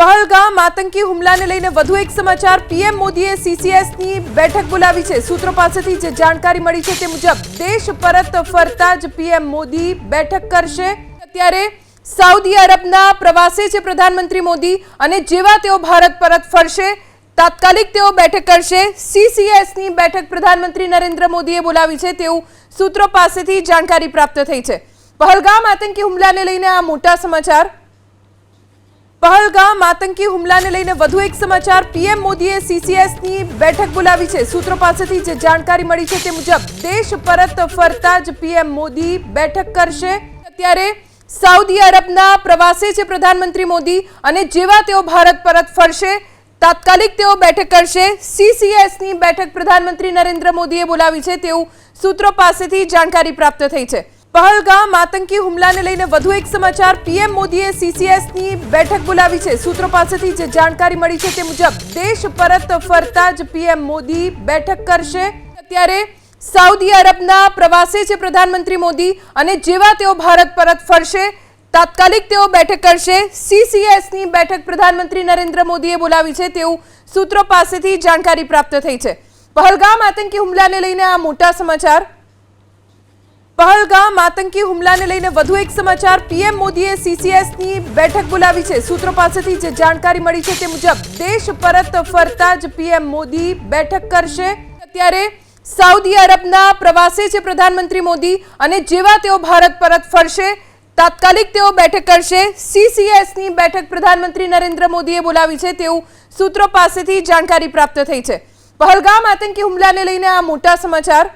પહલગામ આતંકી હુમલાને લઈને વધુ એક સમાચાર. પીએમ મોદીએ સીસીએસની બેઠક બોલાવી છે. સૂત્રો પાસેથી જે જાણકારી મળી છે તે મુજબ, દેશ પરત ફરતા જ પીએમ મોદી બેઠક કરશે. અત્યારે સાઉદી અરબના પ્રવાસે છે પ્રધાનમંત્રી મોદી અને જેવા તેઓ ભારત પરત ફરશે, તાત્કાલિક તેઓ બેઠક કરશે. સીસીએસની બેઠક પ્રધાનમંત્રી નરેન્દ્ર મોદીએ બોલાવી છે તેવું સૂત્રો પાસેથી જાણકારી પ્રાપ્ત થઈ છે. પહલગામ આતંકી હુમલાને લઈને આ મોટા સમાચાર. પહલગામ આતંકી હુમલાને લઈને વધુ એક સમાચાર. પીએમ મોદીએ સીસીએસની બેઠક બોલાવી છે. સૂત્રો પાસેથી જે જાણકારી મળી છે તે મુજબ, દેશ પરત ફરતા જ પીએમ મોદી બેઠક કરશે. અત્યારે સાઉદી અરબના પ્રવાસે છે પ્રધાનમંત્રી મોદી અને જેવા તેઓ ભારત પરત ફરશે, તાત્કાલિક તેઓ બેઠક કરશે. સીસીએસની બેઠક પ્રધાનમંત્રી નરેન્દ્ર મોદીએ બોલાવી છે તેવું સૂત્રો પાસેથી જાણકારી પ્રાપ્ત થઈ છે. પહલગામ આતંકી હુમલાને લઈને વધુ એક સમાચાર. પીએમ મોદીએ સીસીએસની બેઠક બોલાવી છે. સૂત્રો પાસેથી જે જાણકારી મળી છે તે મુજબ, દેશ પરત ફરતા જ પીએમ મોદી બેઠક કરશે. અત્યારે સાઉદી અરબના પ્રવાસે છે પ્રધાનમંત્રી મોદી અને જેવા તેઓ ભારત પરત ફરશે, તાત્કાલિક તેઓ બેઠક કરશે. સીસીએસની બેઠક પ્રધાનમંત્રી નરેન્દ્ર મોદીએ બોલાવી છે તેવું સૂત્રો પાસેથી જાણકારી પ્રાપ્ત થઈ છે. પહલગામ આતંકી હુમલાને લઈને આ મોટા સમાચાર. પહલગામ આતંકી હુમલાને લઈને વધુ એક સમાચાર. પીએમ મોદીએ સીસીએસની બેઠક બોલાવી છે. સૂત્રો પાસેથી જે જાણકારી મળી છે તે મુજબ, દેશ પરત ફરતા જ પીએમ મોદી બેઠક કરશે. અત્યારે સાઉદી અરબના પ્રવાસે છે પ્રધાનમંત્રી મોદી અને જેવા તેઓ ભારત પરત ફરશે, તાત્કાલિક તેઓ બેઠક કરશે. સીસીએસની બેઠક પ્રધાનમંત્રી નરેન્દ્ર મોદીએ બોલાવી છે તેવું સૂત્રો પાસેથી જાણકારી પ્રાપ્ત થઈ છે. પહલગામ આતંકી હુમલાને લઈને આ મોટા સમાચાર.